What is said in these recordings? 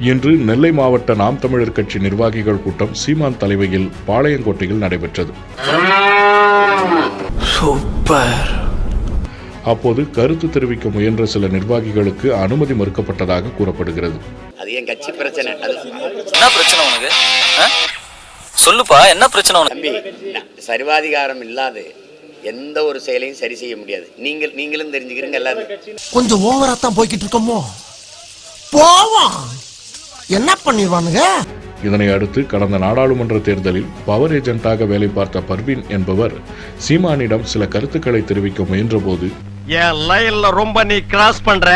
இன்று நெல்லை மாவட்ட நாம் தமிழர் கட்சி நிர்வாகிகள் கூட்டம் சீமான் தலைமையில் பாளையங்கோட்டையில் நடைபெற்றது. சூப்பர். அப்போது கருத்து தெரிவிக்க முயன்ற சில நிர்வாகிகளுக்கு அனுமதி மறுக்கப்பட்டதாக கூறப்படுகிறது. அது என் கட்சி பிரச்சனை. அது என்ன பிரச்சனை உனக்கு? ஆ? சொல்லுப்பா என்ன பிரச்சனை உனக்கு? சர்வாதிகாரம் இல்லாத எந்த ஒரு செயலையும் சரி செய்ய முடியாது. நீங்கள் நீங்களும் தெரிஞ்சுக்கிறீங்க எல்லாரும். கொஞ்சம் ஓவரா தான் போய்கிட்டு இருக்கோமோ? போவோம். என்ன பண்ணிடுவானுங்க? இதனை அடுத்து கடந்த நாடாளுமன்ற தேர்தலில் பவர் ஏஜென்ட்டாக வேலை பார்த்த பர்வீன் என்பவர் சீமானிடம் சில கருத்துக்களை தெரிவிக்க முயன்றபோது என் லைன்ல ரொம்ப நீ கிராஸ் பண்ற.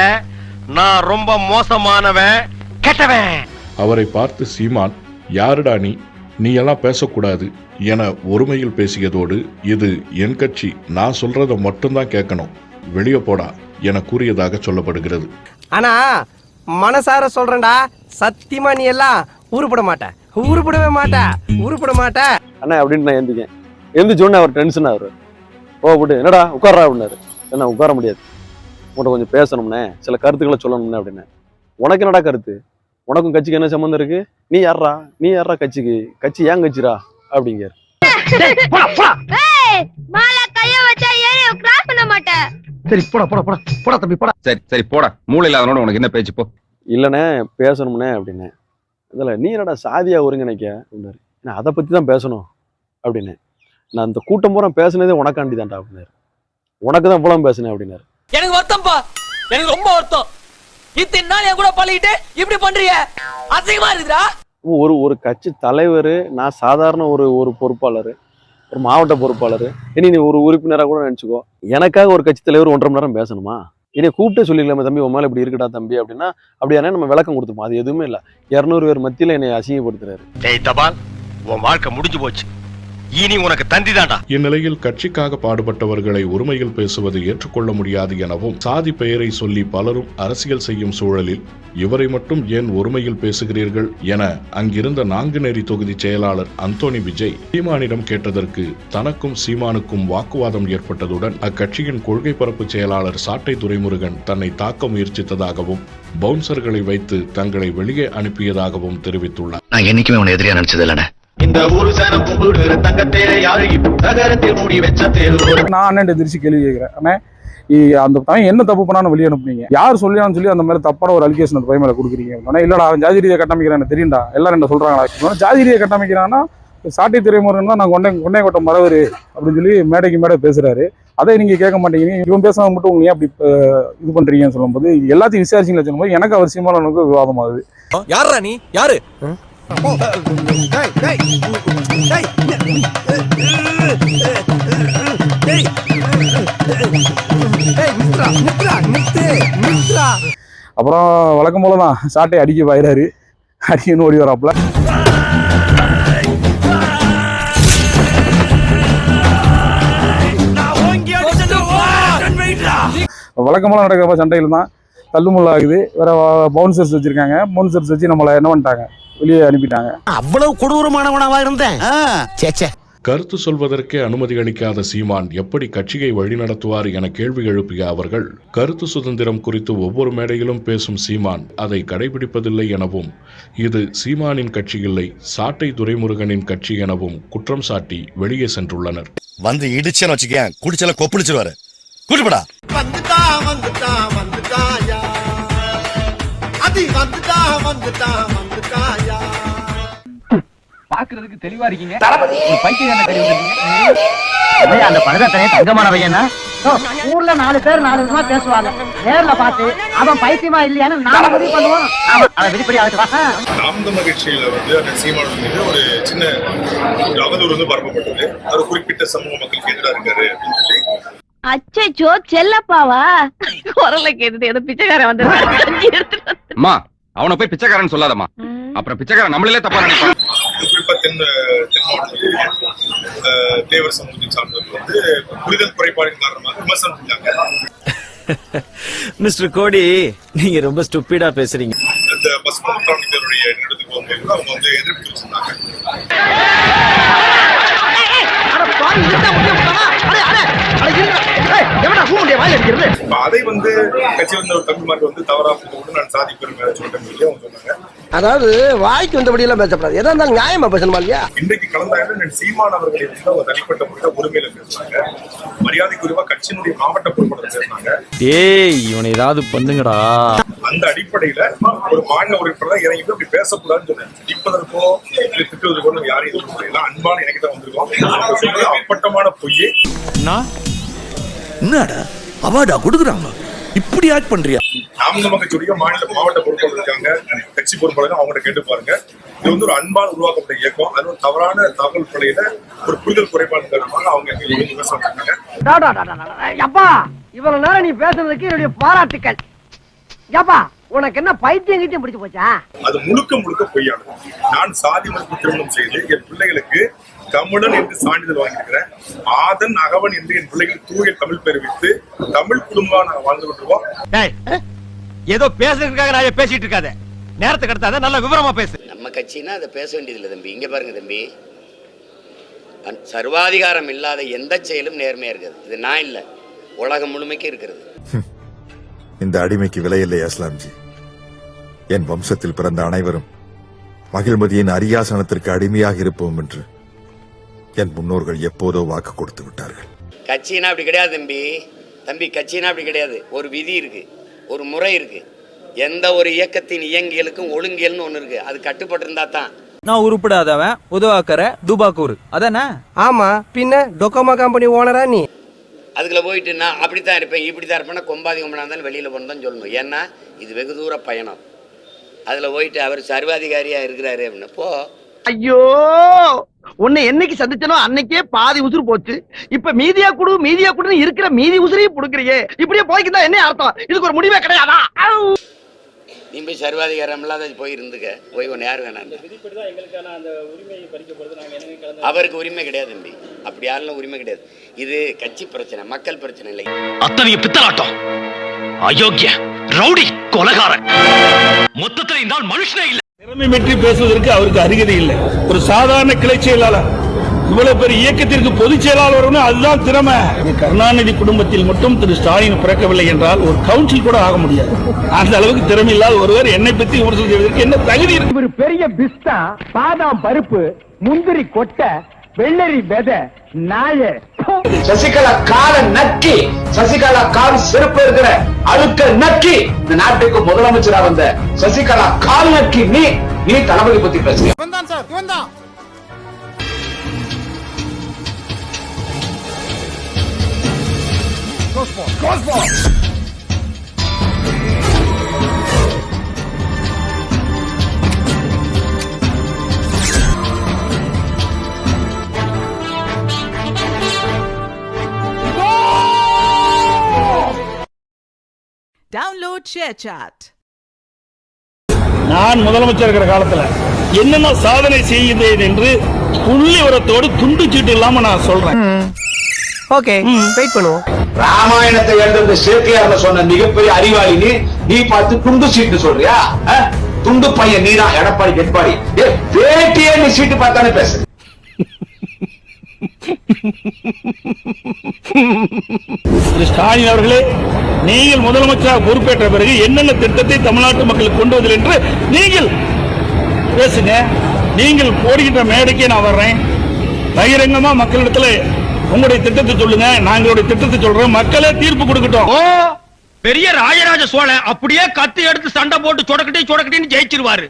நான் ரொம்ப மோசமானவன் கெட்டவன். அவரை பார்த்து சீமான் யாருடா நீ? நீ எல்லாம் பேசக்கூடாது என ஒருமையில் பேசியதோடு இது என் கட்சி. நான் சொல்றத மட்டும்தான் கேட்கணும். வெளியே போடா என கூறியதாக சொல்லப்படுகிறது. ஆனா மனசார சொல்றேன்டா. சத்தியமா நீ எல்லாம் உருப்பட மாட்ட. உருப்படவே மாட்ட. உருப்பட மாட்ட. அண்ணா அப்படின்னு நான் எந்திக்கேன் எந்திரிச்சோடனே அவர் டென்ஷன் ஆகுரு ஓ விட்டு என்னடா உட்கார்றா அப்படின்னாரு. என்ன உட்கார முடியாது. உன்கிட்ட கொஞ்சம் பேசணும்னே சில கருத்துக்களை சொல்லணும்னே அப்படின்னு உனக்கு என்னடா கருத்து? உனக்கும் கட்சிக்கு என்ன சம்மந்தம் இருக்கு? நீ யார்றா? நீ யார்றா கட்சிக்கு? கட்சி ஏன் கட்சிரா அப்படிங்க ஏய் மேல கைய வச்சா ஏரியா கிராஸ் பண்ண மாட்டேன். சரி போடா போடா போடா. போடா தம்பி போடா. சரி சரி போடா. மூளை இல்லாதவனோட உனக்கு என்ன பேச்சு போ. இல்லைண்ணே பேசணும்னே அப்படின்னு இதில் நீ என்னடா சாதியா ஒருங்கிணைக்க? அப்படின்னாரு. நான் அதை பற்றி தான் பேசணும். அப்படின்னு நான் இந்த கூட்டம் பூரா பேசுனதே உனக்காண்டி தான்டா அப்படின்னாரு. உனக்கு தான் இவ்வளோ பேசுனேன் அப்படின்னாரு. எனக்கு வருத்தம்ப்பா எனக்கு ரொம்ப வருத்தம். இத்தனை நாள் என் கூட பழகிட்டு இப்படி பண்றீங்க? அசிங்கமா இருக்குடா ஒரு ஒரு கட்சி தலைவர் நான் சாதாரண ஒரு ஒரு பொறுப்பாளர் ஒரு மாவட்ட பொறுப்பாளர் இனி நீ ஒரு உறுப்பினராக கூட நினச்சிக்கோ. எனக்காக ஒரு கட்சி தலைவர் ஒன்றரை மணி நேரம் பேசணுமா? இனி கூப்பிட்டே சொல்லிக்கலாமே தம்பி உன் மேலே இப்படி இருக்கடா தம்பி அப்படின்னா அப்படியானே நம்ம விளக்கம் கொடுத்துப்போம். அது எதுவுமே இல்லை. இரநூறு பேர் மத்தியில் என்னை அசிங்கப்படுத்துறாரு. டேய் தபால் உன் வாழ்க்கை முடிஞ்சு போச்சு. இனி உனக்கு தந்தி தான்டா இந்நிலையில் கட்சிக்காக பாடுபட்டவர்களை ஒருமையில் பேசுவது ஏற்றுக்கொள்ள முடியாது எனவும் சாதி பெயரை சொல்லி பலரும் அரசியல் செய்யும் சூழலில் இவரை மட்டும் ஏன் ஒருமையில் பேசுகிறீர்கள் என அங்கிருந்த நாங்குநேரி தொகுதி செயலாளர் அந்தோணி விஜய் சீமானிடம் கேட்டதற்கு தனக்கும் சீமானுக்கும் வாக்குவாதம் ஏற்பட்டதுடன் அக்கட்சியின் கொள்கை பரப்பு செயலாளர் சாட்டை துரைமுருகன் தன்னை தாக்க முயற்சித்ததாகவும் பவுன்சர்களை வைத்து தங்களை வெளியே அனுப்பியதாகவும் தெரிவித்துள்ளார். நான் என்னைக்குமே உன்னை எதிரியா நினைச்சது இல்லைண்ணே. இந்த ஊரு சனம் கும்பிடுற தங்கத்தேர யாரு நகரத்தில் மூடி வச்ச தேர் நான் அண்ணன் எதிர்த்து கேள்வி கேட்கிறேன் அண்ணே அந்த பையன் என்ன தப்பு பண்ணான்னு வெளியே அனுப்புனீங்க. யார் சொல்லியான்னு சொல்லி அந்த மேல தப்பான ஒரு அலிகேஷன் அந்த பையன் மேல கொடுக்குறீங்க. அப்படின்னா இல்லடா அவன் ஜாதி ரீதியை கட்டமைக்கிறான் எனக்கு தெரியும்டா. எல்லாரும் என்ன சொல்றாங்களா இவன் ஜாதி ரீதியை கட்டமைக்கிறான்னா சாட்டை துறைமுருகன் தான் நான் கொண்டை கொண்டைக்கோட்டை மறவரு அப்படின்னு சொல்லி மேடைக்கு மேடை பேசுறாரு. அதை நீங்க கேட்க மாட்டேங்கிறீங்க இவன் பேசாம மட்டும் உங்க ஏன் அப்படி இது பண்றீங்கன்னு சொல்லும்போது எல்லாத்தையும் விசாரிச்சிங்களா சொல்லும்போது எனக்கு அவர் சீமானவனுக்கு விவாதம் ஆகுது யாரா நீ? யாரு? அப்புறம் வழக்கம் போல தான் சாட்டை அடிக்க பாயிறாரு. அடிக்கன்னு ஓடி வராப்புல. வழக்கமெல்லாம் நடக்கிறப்ப சண்டையில் தான் தள்ளுமுள்ளாகுது வேற பவுன்சர்ஸ் வச்சுருக்காங்க. பவுன்சர்ஸ் வச்சு நம்மளை என்ன பண்ணிட்டாங்க? வெளியே அனுப்பிட்டாங்க. அவ்வளவு கொடூரமானவனாவா இருந்தேன். சேச்சே கருத்து சொல்வதற்கே அனுமதி அளிக்காத சீமான் எப்படி கட்சியை வழிநடத்துவார் என கேள்வி எழுப்பிய அவர்கள் கருத்து சுதந்திரம் குறித்து ஒவ்வொரு மேடையிலும் பேசும் சீமான் அதை கடைபிடிப்பதில்லை எனவும் இது சீமானின் கட்சி இல்லை சாட்டை துரைமுருகனின் கட்சி எனவும் குற்றம் சாட்டி வெளியே சென்றுள்ளனர். வந்து இடிச்சேன்னு வச்சுக்கேன் குடிச்சல கொப்பளிச்சிருவாரு. கூட்டுப்படா. வந்துட்டா வந்துட்டா வந்துட்டாயா? அது வந்துட்டா வந்துட்டா வந்துட்டாயா? பாக்குறதுக்கு தெளிவா இருக்கீங்க. அந்த பழுதத்தனே தங்கமான பையனா ஊர்ல நாலு பேர் நாலு விதமா பேசுவாங்க. நேர்ல பார்த்து அவன் பைத்தியமா இல்லையான்னு நாம முடிவு பண்ணுவோம் அவன் நாம் தமிழ் கட்சியில வந்து அந்த சீமானன் மீது ஒரு சின்ன அவதூறு வந்து பரப்பப்பட்டது. அவர் குறிப்பிட்ட சமூக மக்களுக்கு எதிராக இருக்காரு அப்படின்னு சொல்லி. அச்சச்சோ செல்லப்பாவா? குரலை கேட்டுட்டு ஏதோ பிச்சைக்காரன் வந்து. அம்மா அவனை போய் பிச்சைக்காரன் சொல்லாதம்மா. அப்புறம் பிச்சைக்காரன் நம்மளே தப்பா நினைப்பான். குறிப்பா தென் தென் மாவட்டத்தில் அஹ், தேவர் சமூகத்தை சார்ந்தவர்கள் வந்து புரிதல் குறைபாடின் காரணமாக விமர்சனம் செஞ்சாங்க மிஸ்டர் கோடி நீங்க ரொம்ப ஸ்டூப்பிடா பேசுறீங்க. அவங்க வந்து எதிர்ப்பு அதை வந்து கட்சி வந்த ஒரு தம்பிமார்கள் வந்து தவறா நான் சாதி பெருமை சொன்னாங்க. அதாவது வாய்க்கு வந்தபடி எல்லாம் பேசப்படாது. எதா இருந்தாலும் நியாயமா பேசணுமா இல்லையா? இன்றைக்கு கலந்தாங்க சீமான் அவர்களை அவங்க தனிப்பட்ட முறையில் உரிமையில பேசுனாங்க. மரியாதைக்குரியவா கட்சியினுடைய மாவட்ட பொறுப்பாளர் பேசினாங்க. டேய் இவனை ஏதாவது பண்ணுங்கடா. அந்த அடிப்படையில ஒரு மாநில உறுப்பினர் இறங்கி அப்படி பேசக்கூடாதுன்னு சொன்னேன் திப்பதற்கோ இல்லை திட்டுவதற்கோ நம்ம யாரையும் இது அன்பான எனக்கு தான் வந்திருக்கோம் அப்பட்டமான பொய்யே. என்னடா? அவார்டா கொடுக்குறாங்க. இப்படி ஆக்ட் பண்றியா? நாம் நம்ம கட்சியுடைய மாநில மாவட்ட பொறுப்பாளர் இருக்காங்க. கட்சி பொறுப்பாளர் அவங்கள்ட்ட கேட்டு பாருங்க. இது வந்து ஒரு அன்பால் உருவாக்கப்பட்ட இயக்கம். அது ஒரு தவறான தகவல் படையில ஒரு புரிதல் குறைபாடு காரணமாக அவங்க எங்க விமர்சனம் பண்ணாங்க அப்பா இவ்வளவு நேரம் நீ பேசுனதுக்கு என்னுடைய பாராட்டுக்கள். ஏப்பா உனக்கு என்ன பைத்தியம் கிட்டியம் பிடிச்சு போச்சா? அது முழுக்க முழுக்க பொய்யானது. நான் சாதி மறுப்பு திருமணம் செய்து என் பிள்ளைகளுக்கு தமிழன் என்று சான்றிதழ் வாங்கியிருக்கிறேன் ஆதன் அகவன் என்று என் பிள்ளைகளுக்கு தூய தமிழ் பேர் வைத்து தமிழ் குடும்பம் நாங்க வாழ்ந்து கொண்டிருக்கோம். ஏதோ பேசுறதுக்காக நான் பேசிட்டு இருக்காத. நேரத்துக்கு அடுத்தாத நல்ல விவரமா பேசு. நம்ம கட்சினா அதை பேச வேண்டியதில்லை தம்பி. இங்க பாருங்க தம்பி. அன்- சர்வாதிகாரம் இல்லாத எந்த செயலும் நேர்மையா இருக்குது. இது நான் இல்ல. உலகம் முழுமைக்கு இருக்கிறது. இந்த அடிமைக்கு விலையில்லை அஸ்லாம்ஜி. என் வம்சத்தில் பிறந்த அனைவரும் மகிழ்மதியின் அரியாசனத்திற்கு அடிமையாக இருப்போம் என்று என் முன்னோர்கள் எப்போதோ வாக்கு கொடுத்து விட்டார்கள். கட்சினா அப்படி கிடையாது தம்பி. தம்பி கட்சினா அப்படி கிடையாது. ஒரு விதி இருக்கு. ஒரு முறை இருக்கு. எந்த ஒரு இயக்கத்தின் இயங்கியலுக்கும் ஒழுங்கியல்னு ஒண்ணு இருக்கு. அது கட்டுப்பட்டு இருந்தா தான். நான் உருப்படாதவன் உதவாக்கற துபாக்கூர் அதானே? ஆமா. பின்ன டொக்கோமா கம்பெனி ஓனரா நீ? அதுக்குள்ள போயிட்டு நான் அப்படித்தான் இருப்பேன். இப்படி தான் இருப்பேன்னா கொம்பாதி கொம்பனா இருந்தாலும் வெளியில போகணும் தான் சொல்லணும். ஏன்னா இது வெகு தூர பயணம். அதுல போயிட்டு அவர் சர்வாதிகாரியா இருக்கிறாரு அப்படின்னு போ. ஐயோ! உன்னை என்னைக்கு சந்திச்சனோ அன்னைக்கே பாதி உசுறு போச்சு. இப்ப மீதியா குடு மீதியா குடுன்னு இருக்கிற மீதி உசுரையும் புடுக்குறியே இப்படியே போய்க்குதா என்ன அர்த்தம்? இதுக்கு ஒரு முடிவே கிடையாதா? நீ போய் சர்வாதிகாரம் இல்லாத போய் இருந்துக்க. போய் ஒன்று யார் வேணாம் அவருக்கு உரிமை கிடையாது தம்பி. அப்படி யாரெல்லாம் உரிமை கிடையாது. இது கட்சி பிரச்சனை மக்கள் பிரச்சனை இல்லை. அத்தனைய பித்தலாட்டம். அயோக்கிய ரவுடி கொலகாரன். மொத்தத்தில் இந்த மனுஷனே இல்ல. பற்றி பேசுவதற்கு அவருக்கு அருகதை இல்லை. ஒரு சாதாரண கிளை செயலாளர். இவ்வளவு பெரிய இயக்கத்திற்கு பொதுச் செயலாளர் அதுதான் திறமை. கருணாநிதி குடும்பத்தில் மட்டும் திரு ஸ்டாலின் பிறக்கவில்லை என்றால் ஒரு கவுன்சில் கூட ஆக முடியாது. அந்த அளவுக்கு திறமை இல்லாத ஒருவர் என்னை பற்றி விமர்சனம் செய்வதற்கு என்ன தகுதி இருக்கு? ஒரு பெரிய பிஸ்தா பாதாம் பருப்பு முந்திரி கொட்டை வெள்ளரி வெத நாய சசிகலா கால நக்கி சசிகலா கால் செருப்பு இருக்கிற அழுக்க நக்கி இந்த நாட்டுக்கு முதலமைச்சரா வந்த சசிகலா கால் நக்கி நீ நீ தளபதி பத்தி பேசுங்க டவுன்லோட் ஷேர் சாட் நான் முதலமைச்சர் இருக்கிற காலத்துல என்னென்ன சாதனை செய்தேன் என்று புள்ளி உரத்தோடு துண்டு சீட்டு இல்லாம நான் சொல்றேன். ஓகே வெயிட் பண்ணுவோம். ராமாயணத்தை எழுதுறது சேர்க்கையார்ல சொன்ன மிகப்பெரிய அறிவாளி நீ நீ பார்த்து துண்டு சீட்டு சொல்றியா? அஹ்? துண்டு பையன் நீதான் எடப்பாடி எடப்பாடி. பேட்டியே நீ சீட்டு பார்த்தானே பேசு. திரு ஸ்டாலின் அவர்களே நீங்கள் முதலமைச்சராக பொறுப்பேற்ற பிறகு என்னென்ன திட்டத்தை தமிழ்நாட்டு மக்களுக்கு கொண்டு வந்தீர்கள் என்று நீங்கள் பேசுங்க. நீங்கள் போடுகின்ற மேடைக்கே நான் வர்றேன். பகிரங்கமா மக்களிடத்துல உங்களுடைய திட்டத்தை சொல்லுங்க. நாங்களுடைய திட்டத்தை சொல்றோம் மக்களே தீர்ப்பு கொடுக்கட்டும். ஓ பெரிய ராஜராஜ சோழன் அப்படியே கத்தி எடுத்து சண்டை போட்டு சொடக்கட்டி சொடக்கட்டின்னு ஜெயிச்சிருவாரு.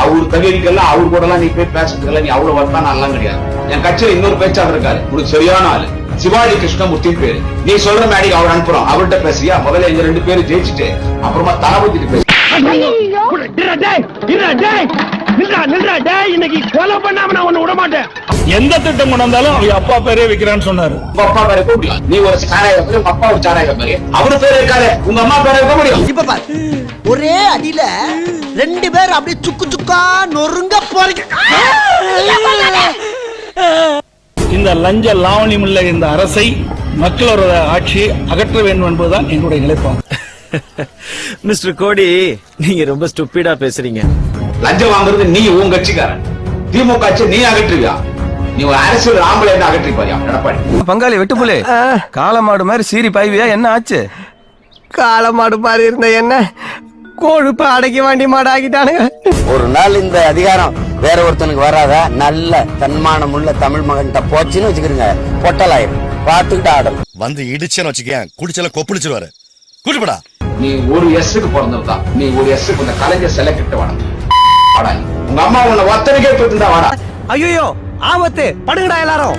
அவர் தகுதிக்கெல்லாம் அவர் கூட எல்லாம் நீ போய் பேசுறதுல நீ அவ்வளவு வருத்தம் நல்லா கிடையாது. என் கட்சியில இன்னொரு பேச்சாளர் இருக்காரு. உனக்கு சரியான ஆளு. சிவாஜி கிருஷ்ணமூர்த்தி பேரு. நீ சொல்ற மேடைக்கு அவர் அனுப்புறோம். அவர்கிட்ட பேசியா முதல்ல எங்க ரெண்டு பேரும் ஜெயிச்சுட்டு அப்புறமா தளபதி பேசு. இன்னைக்கு கொலை பண்ணாம நான் ஒண்ணு விட மாட்டேன் எந்த திட்டம் கொண்டு வந்தாலும் அவங்க அப்பா பேரே வைக்கிறான்னு சொன்னாரு. உங்க அப்பா பேரை நீ ஒரு சாராய பேரு உங்க அப்பா ஒரு சாராய பேரு. அவரு பேர் இருக்காரு. உங்க அம்மா பேரை வைக்க முடியும். இப்ப பாரு. ஒரே அடியில ரெண்டு பேர் அப்படியே சுக்கு சுக்கா நொறுங்க போறீங்க. இந்த லஞ்ச லாவணியம் உள்ள இந்த அரசை மக்களோட ஆட்சி அகற்ற வேண்டும் என்பதுதான் எங்களுடைய நிலைப்பாடு. மிஸ்டர் கோடி நீங்க ரொம்ப ஸ்டூப்பிடா பேசுறீங்க. லஞ்சம் வாங்குறது நீ உன் கட்சிக்காரன். திமுக ஆட்சி நீ அகற்றுவியா? நீ ஒரு அரசியல் ஆம்பளை என்ன அகற்றி பாரியா எடப்பாடி பங்காளி வெட்டுப்புலே காலமாடு மாதிரி சீரி பாய்வியா? என்ன ஆச்சு? காலமாடு மாதிரி இருந்த என்ன? கொழுப்பு அடக்கி வாண்டி மாடு ஆக்கிட்டானுங்க. ஒரு நாள் இந்த அதிகாரம் வேற ஒருத்தனுக்கு வராத நல்ல தன்மானம் உள்ள தமிழ் மகன்கிட்ட போச்சுன்னு வச்சுக்கிறீங்க பொட்டலாயிரும். பார்த்துக்கிட்டு ஆடும் வந்து இடிச்சேன்னு வச்சுக்கேன். குடிச்சல கொப்பளிச்சிருவாரு. கூட்டுப்படா நீ ஒரு எஸ்ஸுக்கு பிறந்தவதா நீ ஒரு எஸ்ஸுக்கு இந்த கலைஞர் சிலை கிட்ட வாடா. வாடா. உங்க அம்மா உன்னை ஒத்தனைக்கே போயிருந்தா வாடா. ஐயோ ஆபத்து. படுங்கடா எல்லாரும்.